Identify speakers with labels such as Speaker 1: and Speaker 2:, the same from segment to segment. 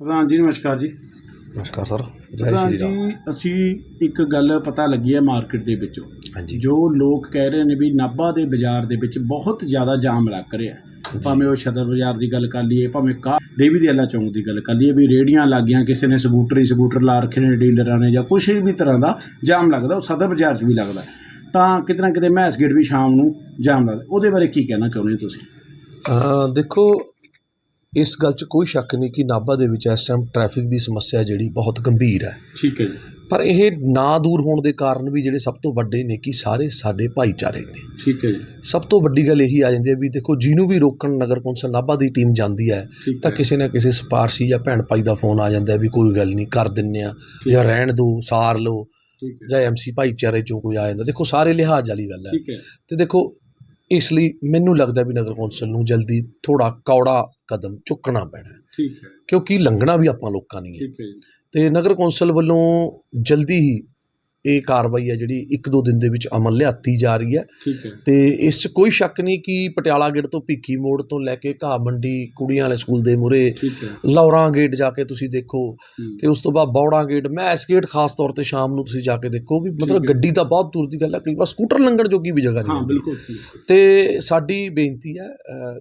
Speaker 1: ਪ੍ਰਧਾਨ ਜੀ ਨਮਸਕਾਰ ਜੀ।
Speaker 2: ਨਮਸਕਾਰ ਸਰ ਜੈ
Speaker 1: ਪ੍ਰਧਾਨ
Speaker 2: ਸ਼੍ਰੀ ਰਾਮ।
Speaker 1: ਜੀ ਅਸੀਂ ਇੱਕ ਗੱਲ ਪਤਾ ਲੱਗੀ ਹੈ ਮਾਰਕੀਟ ਦੇ ਵਿੱਚੋਂ।
Speaker 2: ਹਾਂਜੀ।
Speaker 1: ਜੋ ਲੋਕ ਕਹਿ ਰਹੇ ਨੇ ਵੀ ਨਾਭਾ ਦੇ ਬਾਜ਼ਾਰ ਦੇ ਵਿੱਚ ਬਹੁਤ ਜ਼ਿਆਦਾ ਜਾਮ ਲੱਗ ਰਿਹਾ ਭਾਵੇਂ ਉਹ ਸ਼ਦਰ ਬਾਜ਼ਾਰ ਦੀ ਗੱਲ ਕਰ ਲਈਏ ਭਾਵੇਂ ਕਾ ਦੇਵੀ ਦੇ ਅੱਲਾ ਚੌਂਕ ਦੀ ਗੱਲ ਕਰ ਲਈਏ ਵੀ ਰੇੜੀਆਂ ਲੱਗੀਆਂ ਕਿਸੇ ਨੇ ਸਕੂਟਰ ਹੀ ਸਕੂਟਰ ਲਾ ਰੱਖੇ ਨੇ ਡੀਲਰਾਂ ਨੇ ਜਾਂ ਕੁਛ ਵੀ ਤਰ੍ਹਾਂ ਦਾ ਜਾਮ ਲੱਗਦਾ ਉਹ ਸਦਰ ਬਾਜ਼ਾਰ 'ਚ ਵੀ ਲੱਗਦਾ ਤਾਂ ਕਿਤੇ ਨਾ ਕਿਤੇ ਮੈਸ ਗੇਟ ਵੀ ਸ਼ਾਮ ਨੂੰ ਜਾਮ ਲੱਗਦਾ ਉਹਦੇ ਬਾਰੇ ਕੀ ਕਹਿਣਾ ਚਾਹੁੰਦੇ ਹੋ ਤੁਸੀਂ?
Speaker 2: ਅਹ ਦੇਖੋ ਇਸ ਗੱਲ 'ਚ ਕੋਈ ਸ਼ੱਕ ਨਹੀਂ ਕਿ ਨਾਭਾ ਦੇ ਵਿੱਚ ਇਸ ਟਾਈਮ ਟ੍ਰੈਫਿਕ ਦੀ ਸਮੱਸਿਆ ਜਿਹੜੀ ਬਹੁਤ ਗੰਭੀਰ ਹੈ।
Speaker 1: ਠੀਕ ਹੈ ਜੀ।
Speaker 2: ਪਰ ਇਹ ਨਾ ਦੂਰ ਹੋਣ ਦੇ ਕਾਰਨ ਵੀ ਜਿਹੜੇ ਸਭ ਤੋਂ ਵੱਡੇ ਨੇ ਕਿ ਸਾਰੇ ਸਾਡੇ ਭਾਈਚਾਰੇ ਨੇ।
Speaker 1: ਠੀਕ ਹੈ ਜੀ।
Speaker 2: ਸਭ ਤੋਂ ਵੱਡੀ ਗੱਲ ਇਹੀ ਆ ਜਾਂਦੀ ਹੈ ਵੀ ਦੇਖੋ ਜਿਹਨੂੰ ਵੀ ਰੋਕਣ ਨਗਰ ਕੌਂਸਲ ਨਾਭਾ ਦੀ ਟੀਮ ਜਾਂਦੀ ਹੈ ਤਾਂ ਕਿਸੇ ਨਾ ਕਿਸੇ ਸਿਫਾਰਸ਼ੀ ਜਾਂ ਭੈਣ ਭਾਈ ਦਾ ਫੋਨ ਆ ਜਾਂਦਾ ਹੈ ਵੀ ਕੋਈ ਗੱਲ ਨਹੀਂ ਕਰ ਦਿੰਨੇ ਆ ਜਾਂ ਰਹਿਣ ਦਿਓ ਸਾਰ ਲਓ
Speaker 1: ਠੀਕ ਹੈ।
Speaker 2: ਜਾਂ ਐਮਸੀ ਭਾਈਚਾਰੇ ਚੋਂ ਕੋਈ ਆ ਜਾਂਦਾ। ਦੇਖੋ ਸਾਰੇ ਲਿਹਾਜ਼ ਵਾਲੀ ਗੱਲ ਹੈ।
Speaker 1: ਠੀਕ ਹੈ।
Speaker 2: ਤੇ ਦੇਖੋ ਇਸ ਲਈ ਮੈਨੂੰ ਲੱਗਦਾ ਵੀ ਨਗਰ ਕੌਂਸਲ ਨੂੰ ਜਲਦੀ ਥੋੜਾ ਕੌੜਾ ਕਦਮ ਚੁੱਕਣਾ ਪੈਣਾ ਹੈ।
Speaker 1: ਠੀਕ ਹੈ।
Speaker 2: ਕਿਉਂਕਿ ਲੰਘਣਾ ਵੀ ਆਪਾਂ ਲੋਕਾਂ ਨਹੀਂ ਹੈ।
Speaker 1: ਠੀਕ ਹੈ ਜੀ।
Speaker 2: ਤੇ ਨਗਰ ਕੌਂਸਲ ਵੱਲੋਂ ਜਲਦੀ ਹੀ ਇਹ ਕਾਰਵਾਈ ਹੈ ਜਿਹੜੀ ਇੱਕ ਦੋ ਦਿਨ ਦੇ ਵਿੱਚ ਅਮਲ ਲਿਆਤੀ ਜਾ ਰਹੀ ਹੈ
Speaker 1: ਠੀਕ ਹੈ
Speaker 2: ਤੇ ਇਸ 'ਚ ਕੋਈ ਸ਼ੱਕ ਨਹੀਂ ਕਿ ਪਟਿਆਲਾ ਗੇਟ ਤੋਂ ਭੀਖੀ ਮੋੜ ਤੋਂ ਲੈ ਕੇ ਘਾਹ ਮੰਡੀ ਕੁੜੀਆਂ ਵਾਲੇ ਸਕੂਲ ਦੇ
Speaker 1: ਹੈ
Speaker 2: ਲੌਰਾਂ ਗੇਟ ਜਾ ਕੇ ਤੁਸੀਂ ਦੇਖੋ। ਤੇ ਉਸ ਤੋਂ ਬਾਅਦ ਬੌੜਾ ਗੇਟ ਮੈਸ ਗੇਟ ਖਾਸ ਤੌਰ ਤੇ ਸ਼ਾਮ ਨੂੰ ਤੁਸੀਂ ਜਾ ਕੇ ਦੇਖੋ ਵੀ ਮਤਲਬ। ਗੱਡੀ ਤਾਂ ਬਹੁਤ ਦੂਰ ਦੀ ਗੱਲ ਹੈ ਕਈ ਵਾਰ ਸਕੂਟਰ ਲੰਘਣ ਜੋਗੀ ਵੀ ਜਗ੍ਹਾ ਨਹੀਂ
Speaker 1: ਹਾਂ। ਬਿਲਕੁਲ।
Speaker 2: ਤੇ ਸਾਡੀ ਬੇਨਤੀ ਹੈ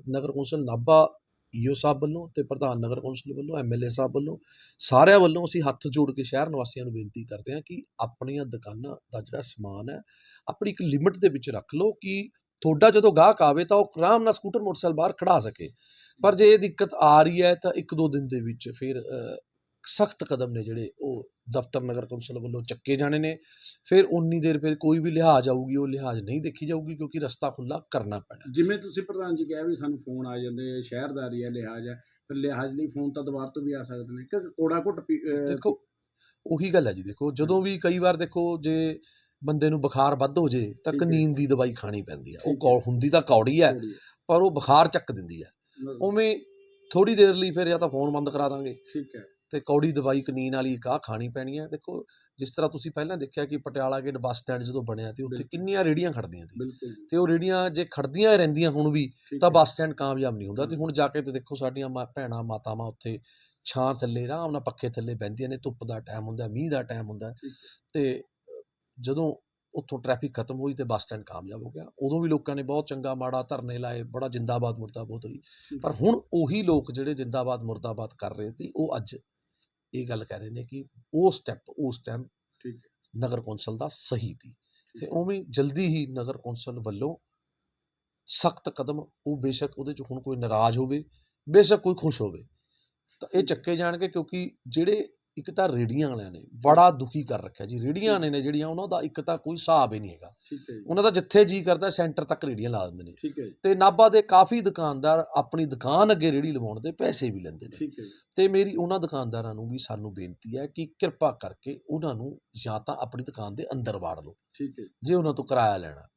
Speaker 2: ਨਗਰ ਕੌਂਸਲ ਨਾਭਾ ਈਓ ਸਾਹਿਬ ਵੱਲੋਂ ਤੇ ਪ੍ਰਧਾਨ ਨਗਰ ਕੌਂਸਲ ਵੱਲੋਂ ਐਮਐਲਏ ਸਾਹਿਬ ਵੱਲੋਂ, ਸਾਰਿਆਂ ਵੱਲੋਂ ਅਸੀਂ ਹੱਥ ਜੋੜ ਕੇ ਸ਼ਹਿਰ ਨਿਵਾਸੀਆਂ ਨੂੰ ਬੇਨਤੀ ਕਰਦੇ ਹਾਂ ਕਿ ਆਪਣੀਆਂ ਦੁਕਾਨਾਂ ਦਾ ਜਿਹੜਾ ਸਮਾਨ ਹੈ, ਆਪਣੀ ਇੱਕ ਲਿਮਿਟ ਦੇ ਵਿੱਚ ਰੱਖ ਲਓ ਕਿ ਤੁਹਾਡਾ ਜਦੋਂ ਗਾਹਕ ਆਵੇ ਤਾਂ ਉਹ ਆਰਾਮ ਨਾਲ ਸਕੂਟਰ, ਮੋਟਰਸਾਈਕਲ ਬਾਹਰ ਖੜਾ ਸਕੇ। ਪਰ ਜੇ ਇਹ ਦਿੱਕਤ ਆ ਰਹੀ ਹੈ ਤਾਂ ਇੱਕ ਦੋ ਦਿਨ ਦੇ ਵਿੱਚ ਫਿਰ ਸਖਤ ਕਦਮ ਨੇ ਜਿਹੜੇ ਉਹ ਦਫ਼ਤਰ ਨਗਰ ਕੌਂਸਲ ਵੱਲੋਂ ਚੱਕੇ ਜਾਣੇ ਨੇ। ਫਿਰ ਉਨੀ ਦੇਰ ਫਿਰ ਕੋਈ ਵੀ ਲਿਹਾਜ਼ ਆਊਗੀ ਉਹ ਲਿਹਾਜ਼ ਨਹੀਂ ਦੇਖੀ ਜਾਊਗੀ ਕਿਉਂਕਿ ਰਸਤਾ ਖੁੱਲਾ ਕਰਨਾ ਪੈਣਾ।
Speaker 1: ਜਿਵੇਂ ਤੁਸੀਂ ਪ੍ਰਧਾਨ ਜੀ ਕਿਹਾ ਵੀ ਸਾਨੂੰ ਫੋਨ ਆ ਜਾਂਦੇ ਸ਼ਹਿਰਦਾਰੀ ਹੈ ਲਿਹਾਜ਼ ਹੈ ਫਿਰ ਲਿਹਾਜ਼ ਲਈ ਫੋਨ ਤਾਂ ਦੁਬਾਰਾ ਤੋਂ ਵੀ ਆ ਸਕਦੇ ਨੇ। ਕਿ ਕੋੜਾ ਘੁੱਟ
Speaker 2: ਦੇਖੋ ਉਹੀ ਗੱਲ ਹੈ ਜੀ ਦੇਖੋ ਜਦੋਂ ਵੀ ਕਈ ਵਾਰ ਦੇਖੋ ਜੇ ਬੰਦੇ ਨੂੰ ਬੁਖਾਰ ਵੱਧ ਹੋ ਜੇ ਤਾਂ। ਕਨੀਨ ਦੀ ਦਵਾਈ ਖਾਣੀ ਪੈਂਦੀ ਹੈ। ਉਹ ਹੁੰਦੀ ਤਾਂ ਕੌੜੀ ਹੈ। ਪਰ ਉਹ ਬੁਖਾਰ ਚੱਕ ਦਿੰਦੀ ਹੈ। ਉਵੇਂ ਥੋੜੀ ਦੇਰ ਲਈ ਫਿਰ ਜਾਂ ਤਾਂ ਫੋਨ ਬੰਦ ਕਰਾ ਦਾਂਗੇ।
Speaker 1: ਠੀਕ ਹੈ।
Speaker 2: ਤੇ ਕੌੜੀ ਦਵਾਈ ਕਨੀਨ ਵਾਲੀ ਕਾਹ ਖਾਣੀ ਪੈਣੀ ਹੈ। ਦੇਖੋ ਜਿਸ ਤਰ੍ਹਾਂ ਤੁਸੀਂ ਪਹਿਲਾਂ ਦੇਖਿਆ ਕਿ ਪਟਿਆਲਾ ਗੇਟ ਬੱਸ ਸਟੈਂਡ ਜਦੋਂ ਬਣਿਆ ਤੇ ਉੱਥੇ। ਕਿੰਨੀਆਂ ਰੇੜੀਆਂ ਖੜਦੀਆਂ ਸੀ ਤੇ ਉਹ ਰੇੜੀਆਂ ਜੇ ਖੜਦੀਆਂ ਰਹਿੰਦੀਆਂ ਹੁਣ ਵੀ ਤਾਂ। ਬੱਸ ਸਟੈਂਡ ਕਾਮਯਾਬ ਨਹੀਂ ਹੁੰਦਾ ਤੇ ਹੁਣ ਜਾ ਕੇ ਤੇ ਦੇਖੋ ਸਾਡੀਆਂ ਮਾਂ- ਭੈਣਾਂ ਮਾਤਾਵਾਂ ਉੱਥੇ ਛਾਂ ਥੱਲੇ ਆਰਾਮ ਨਾਲ ਪੱਖੇ ਥੱਲੇ ਬਹਿੰਦੀਆਂ ਨੇ ਧੁੱਪ ਦਾ ਟਾਈਮ ਹੁੰਦਾ ਮੀਂਹ ਦਾ ਟਾਈਮ ਹੁੰਦਾ ਤੇ ਜਦੋਂ ਉੱਥੋਂ ਟ੍ਰੈਫਿਕ ਖਤਮ ਹੋਈ ਤੇ ਬੱਸ ਸਟੈਂਡ ਕਾਮਯਾਬ ਹੋ ਗਿਆ। ਉਦੋਂ ਵੀ ਲੋਕਾਂ ਨੇ ਬਹੁਤ ਚੰਗਾ ਮਾੜਾ ਧਰਨੇ ਲਾਏ ਬੜਾ ਜਿੰਦਾਬਾਦ ਮੁਰਦਾਬਾਦ ਹੋਈ। ਪਰ ਹੁਣ ਉਹੀ ਲੋਕ ਜਿਹੜੇ ਜਿੰਦਾਬਾਦ ਮੁਰਦਾਬਾਦ ਕਰ ਰਹੇ ਸੀ ਉਹ ਅੱਜ ਇਹ ਗੱਲ ਕਹਿ ਰਹੇ ਨੇ ਕਿ ਉਹ ਸਟੈਪ ਉਸ ਟਾਈਮ
Speaker 1: ਠੀਕ
Speaker 2: ਨਗਰ ਕੌਂਸਲ ਦਾ ਸਹੀ ਸੀ। ਤੇ ਉਵੇਂ ਜਲਦੀ ਹੀ ਨਗਰ ਕੌਂਸਲ ਵੱਲੋਂ ਸਖਤ ਕਦਮ ਉਹ ਬੇਸ਼ੱਕ ਉਹਦੇ ਚ ਹੁਣ ਕੋਈ ਨਾਰਾਜ਼ ਹੋਵੇ ਬੇਸ਼ੱਕ ਕੋਈ ਖੁਸ਼ ਹੋਵੇ ਤਾਂ ਇਹ ਚੱਕੇ ਜਾਣਗੇ ਕਿਉਂਕਿ ਜਿਹੜੇ ਇੱਕ ਤਾਂ ਰੇੜੀਆਂ ਵਾਲਿਆਂ ਨੇ ਬੜਾ ਦੁਖੀ ਕਰ ਰੱਖਿਆ ਜੀ। ਰੇੜੀਆਂ ਨੇ ਨੇ ਜਿਹੜੀਆਂ ਉਹਨਾਂ ਦਾ ਇੱਕ ਤਾਂ ਕੋਈ ਹਿਸਾਬ ਹੀ ਨਹੀਂ ਹੈਗਾ।
Speaker 1: ਠੀਕ ਹੈ ਜੀ।
Speaker 2: ਉਹਨਾਂ ਦਾ ਜਿੱਥੇ ਜੀ ਕਰਦਾ ਸੈਂਟਰ ਤੱਕ ਰੇੜੀਆਂ ਲਾ ਦਿੰਦੇ ਨੇ।
Speaker 1: ਠੀਕ ਹੈ ਜੀ।
Speaker 2: ਤੇ ਨਾਭਾ ਦੇ ਕਾਫੀ ਦੁਕਾਨਦਾਰ ਆਪਣੀ ਦੁਕਾਨ ਅੱਗੇ ਰੇੜੀ ਲਵਾਉਣ ਦੇ ਪੈਸੇ ਵੀ ਲੈਂਦੇ ਨੇ।
Speaker 1: ਠੀਕ ਹੈ ਜੀ।
Speaker 2: ਤੇ ਮੇਰੀ ਉਹਨਾਂ ਦੁਕਾਨਦਾਰਾਂ ਨੂੰ ਵੀ ਸਾਨੂੰ ਬੇਨਤੀ ਹੈ ਕਿ ਕਿਰਪਾ ਕਰਕੇ ਉਹਨਾਂ ਨੂੰ ਜਾਂ ਤਾਂ ਆਪਣੀ ਦੁਕਾਨ ਦੇ ਅੰਦਰ ਵਾੜ ਲਓ।
Speaker 1: ਠੀਕ ਹੈ ਜੀ,
Speaker 2: ਜੇ ਉਹਨਾਂ ਤੋਂ ਕਿਰਾਇਆ ਲੈਣਾ।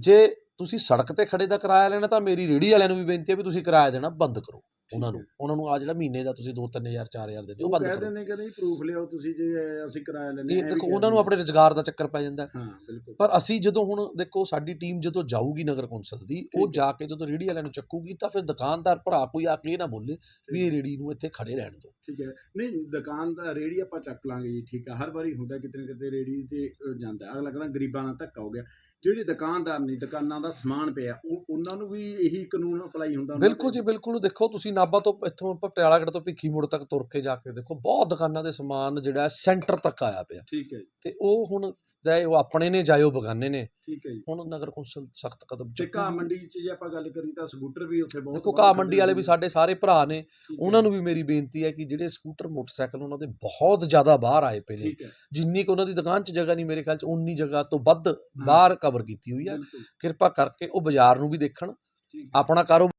Speaker 2: ਜੇ ਤੁਸੀਂ ਸੜਕ ਤੇ ਖੜੇ ਦਾ ਕਿਰਾਇਆ ਲੈਣਾ ਤਾਂ ਮੇਰੀ ਰੇੜੀ ਵਾਲਿਆਂ ਨੂੰ ਵੀ ਬੇਨਤੀ ਹੈ ਵੀ ਤੁਸੀਂ ਕਿਰਾਇਆ ਦੇਣਾ ਬੰਦ ਕਰੋ। ਉਹਨਾਂ ਨੂੰ। ਉਹਨਾਂ ਨੂੰ ਆ ਜਿਹੜਾ ਮਹੀਨੇ ਦਾ ਤੁਸੀਂ 2-3000 4000 ਦਿੰਦੇ
Speaker 1: ਉਹ
Speaker 2: ਬੰਦ ਕਰੋ
Speaker 1: ਦਿੰਦੇ ਕਿ ਨਹੀਂ ਪ੍ਰੂਫ ਲਿਆਓ ਤੁਸੀਂ ਜੇ ਅਸੀਂ ਕਿਰਾਇਆ ਲੈਣੇ
Speaker 2: ਇਹ ਦੇਖੋ ਉਹਨਾਂ ਨੂੰ ਆਪਣੇ ਰੁਜ਼ਗਾਰ ਦਾ ਚੱਕਰ ਪੈ ਜਾਂਦਾ ਹੈ।
Speaker 1: ਹਾਂ ਬਿਲਕੁਲ
Speaker 2: ਪਰ ਅਸੀਂ ਜਦੋਂ ਹੁਣ ਦੇਖੋ ਸਾਡੀ ਟੀਮ ਜਦੋਂ ਜਾਊਗੀ ਨਗਰ ਕੌਂਸਲ ਦੀ ਉਹ। ਜਾ ਕੇ ਜਦੋਂ ਰੇੜੀ ਵਾਲਿਆਂ ਨੂੰ ਚੱਕੂਗੀ ਤਾਂ ਫਿਰ ਦੁਕਾਨਦਾਰ ਭਰਾ ਕੋਈ ਆ ਕੇ ਇਹ ਨਾ ਬੋਲੇ ਵੀ ਇਹ ਰੇੜੀ ਨੂੰ ਇੱਥੇ ਖੜੇ ਰਹਿਣ ਦਿਓ
Speaker 1: ਠੀਕ ਹੈ ਨਹੀਂ ਦੁਕਾਨ ਦਾ ਰੇੜੀ ਆਪਾਂ ਚੱਕ ਲਾਂਗੇ ਜੀ ਠੀਕ ਹੈ ਹਰ ਵਾਰੀ ਹੁੰਦਾ ਕਿਤੇ ਨਾ ਕਿਤੇ ਰੇੜੀ ਤੇ ਜਾਂਦਾ। ਅਗਲਾ ਕਹਿੰਦਾ ਗਰੀਬਾਂ ਨਾਲ ਧੱਕਾ ਹੋ ਗਿਆ ਜਿਹੜੇ ਦੁਕਾਨਦਾਰ ਨਹੀਂ ਦੁਕਾਨਾਂ ਦਾ ਸਮਾਨ ਪਿਆ ਉਹ ਉਹਨਾਂ ਨੂੰ ਵੀ ਇਹੀ ਕਾਨੂੰਨ ਅਪਲਾਈ ਹੁੰਦਾ
Speaker 2: ਬਿਲਕੁਲ? ਜੀ ਬਿਲਕੁਲ ਦੇਖੋ ਤੁਸੀਂ ਨਾਭਾ ਤੋਂ ਇੱਥੋਂ ਪਟਿਆਲਾਗੜ੍ਹ ਤੋਂ ਭਿੱਖੀ ਮੋੜ ਤੱਕ ਤੁਰ ਕੇ ਜਾ ਕੇ ਦੇਖੋ ਬਹੁਤ ਦੁਕਾਨਾਂ ਦੇ ਸਮਾਨ ਜਿਹੜਾ ਸੈਂਟਰ ਤੱਕ ਆਇਆ ਪਿਆ।
Speaker 1: ਠੀਕ ਹੈ ਜੀ,
Speaker 2: ਤੇ ਉਹ ਹੁਣ ਚਾਹੇ ਉਹ ਆਪਣੇ ਨੇ ਉਹ ਬਗਾਨੇ ਨੇ
Speaker 1: ਠੀਕ ਹੈ ਜੀ।
Speaker 2: ਹੁਣ ਨਗਰ ਕੌਂਸਲ ਸਖਤ ਕਦਮ ਚੁੱਕੂਗੀ।
Speaker 1: ਮੰਡੀ 'ਚ ਜੇ ਆਪਾਂ ਗੱਲ ਕਰੀ ਤਾਂ ਸਕੂਟਰ ਵੀ ਉੱਥੇ ਬਹੁਤ
Speaker 2: ਦੇਖੋ ਘਾਹ ਮੰਡੀ ਵਾਲੇ ਵੀ ਸਾਡੇ ਸਾਰੇ ਭਰਾ ਨੇ ਉਹਨਾਂ ਨੂੰ ਵੀ ਮੇਰੀ ਬੇਨਤੀ ਹੈ ਕਿ ਜਿਹੜੇ ਸਕੂਟਰ ਮੋਟਰਸਾਈਕਲ ਉਹਨਾਂ ਦੇ ਬਹੁਤ ਜ਼ਿਆਦਾ ਬਾਹਰ ਆਏ ਪਏ ਨੇ। ਜਿੰਨੀ ਕੁ ਉਹਨਾਂ ਦੀ ਦੁਕਾਨ 'ਚ ਜਗ੍ਹਾ ਨਹੀਂ ਮੇਰੇ ਖਿਆਲ 'ਚ ਉਨੀ ਜਗ੍ਹਾ ਤੋਂ ਵੱਧ ਬਾਹਰ ਕਵਰ ਕੀਤੀ ਹੋਈ ਹੈ। ਕਿਰਪਾ ਕਰਕੇ ਉਹ ਬਾਜ਼ਾਰ ਨੂੰ ਵੀ ਦੇਖਣ। ਆਪਣਾ ਕਾਰੋਬਾਰ